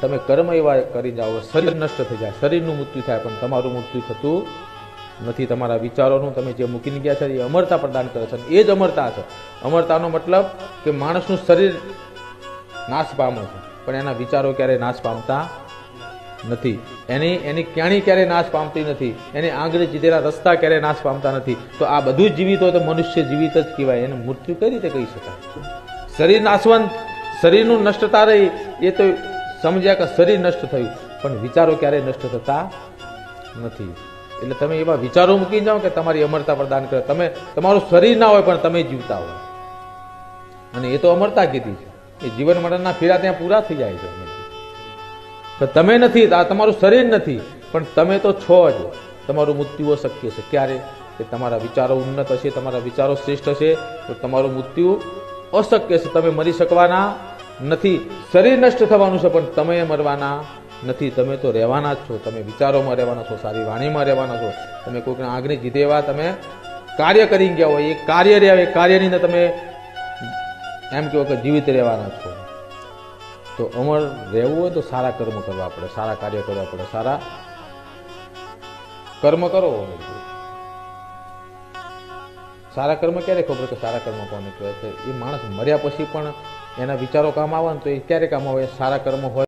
તમે કર્મ એવા કરી જાઓ, શરીર નષ્ટ થઈ જાય. શરીરનું મૃત્યુ થાય, પણ તમારું મૃત્યુ થતું નથી. તમારા વિચારોનું તમે જે મૂકીને ગયા છે, એ અમરતા પ્રદાન કરે છે. એ જ અમરતા છે. અમરતાનો મતલબ કે માણસનું શરીર નાશ પામે છે, પણ એના વિચારો ક્યારેય નાશ પામતા નથી. એની એની ક્યાણી ક્યારેય નાશ પામતી નથી. એની આંગળી જીધેલા રસ્તા ક્યારેય નાશ પામતા નથી. તો આ બધું જીવિત હોય તો મનુષ્ય જીવિત જ કહેવાય. એને મૃત્યુ કઈ રીતે કહી શકાય? શરીર નાશવંત, શરીરનું નષ્ટતા રહી, એ તો સમજ્યા કે શરીર નષ્ટ થયું. પણ વિચારો ક્યારેય નષ્ટ થતા નથી. એટલે તમે એવા વિચારો મૂકી જાઓ કે તમારી અમરતા પ્રદાન કરે. તમે, તમારું શરીર ના હોય પણ તમે જીવતા હોય. અને એ તો અમરતા કીધી છે. એ જીવન મરણના ફેરા ત્યાં પૂરા થઈ જાય છે. પણ તમે નથી, આ તમારું શરીર નથી. પણ તમે તો છો જ. તમારું મૃત્યુ અશક્ય છે. ક્યારે? કે તમારા વિચારો ઉન્નત હશે, તમારા વિચારો શ્રેષ્ઠ હશે, તો તમારું મૃત્યુ અશક્ય છે. તમે મરી શકવાના નથી, શરીર નષ્ટ થવાનું છે, પણ તમે મરવાના નથી. તમે તો રહેવાના જ છો. તમે વિચારોમાં રહેવાના છો, સારી વાણીમાં રહેવાના છો. તમે કોઈકને આગની જીતે એવા તમે કાર્ય કરી ગયા હોય એ કાર્ય રહ્યા એ કાર્યની અંદર તમે એમ કહો કે જીવિત રહેવાના છો. તો અમર રહેવું હોય તો સારા કર્મ કરવા પડે, સારા કાર્ય કરવા પડે, સારા કર્મ કરો. સારા કર્મ ક્યારે ખબર કે સારા કર્મ કોને કહેવાય છે? એ માણસ મર્યા પછી પણ એના વિચારો કામ આવે ને તો એ ક્યારે કામ આવે? સારા કર્મ હોય